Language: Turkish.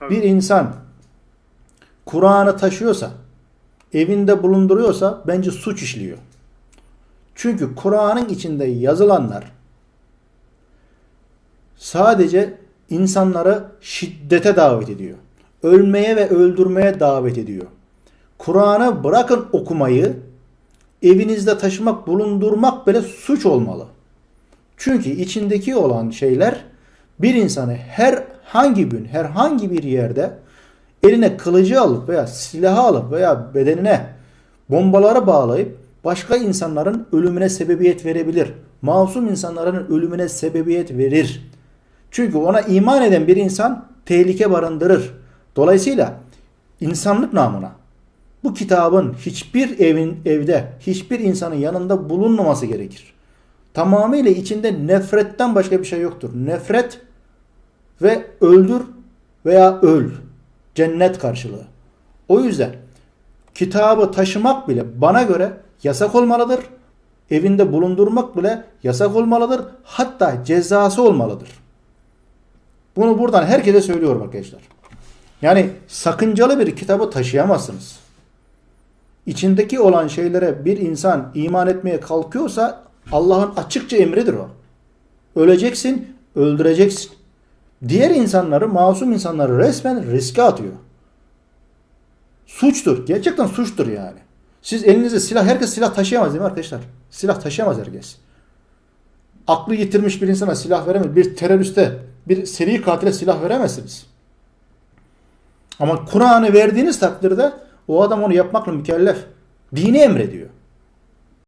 Bir insan Kur'an'ı taşıyorsa, evinde bulunduruyorsa bence suç işliyor. Çünkü Kur'an'ın içinde yazılanlar sadece insanları şiddete davet ediyor. Ölmeye ve öldürmeye davet ediyor. Kur'an'ı bırakın okumayı, evinizde taşımak, bulundurmak bile suç olmalı. Çünkü içindeki olan şeyler bir insanı herhangi gün, herhangi bir yerde eline kılıcı alıp veya silahı alıp veya bedenine bombaları bağlayıp başka insanların ölümüne sebebiyet verebilir. Masum insanların ölümüne sebebiyet verir. Çünkü ona iman eden bir insan tehlike barındırır. Dolayısıyla insanlık namına bu kitabın hiçbir evin evde hiçbir insanın yanında bulunmaması gerekir. Tamamıyla içinde nefretten başka bir şey yoktur. Nefret ve öldür veya öl. Cennet karşılığı. O yüzden kitabı taşımak bile bana göre yasak olmalıdır. Evinde bulundurmak bile yasak olmalıdır. Hatta cezası olmalıdır. Bunu buradan herkese söylüyorum arkadaşlar. Yani sakıncalı bir kitabı taşıyamazsınız. İçindeki olan şeylere bir insan iman etmeye kalkıyorsa Allah'ın açıkça emridir o. Öleceksin, öldüreceksin. Diğer insanları, masum insanları resmen riske atıyor. Suçtur. Gerçekten suçtur yani. Siz elinizde silah, herkes silah taşıyamaz değil mi arkadaşlar? Silah taşıyamaz herkes. Aklı yitirmiş bir insana silah veremez. Bir teröriste, bir seri katile silah veremezsiniz. Ama Kur'an'ı verdiğiniz takdirde o adam onu yapmakla mükellef. Dini emrediyor.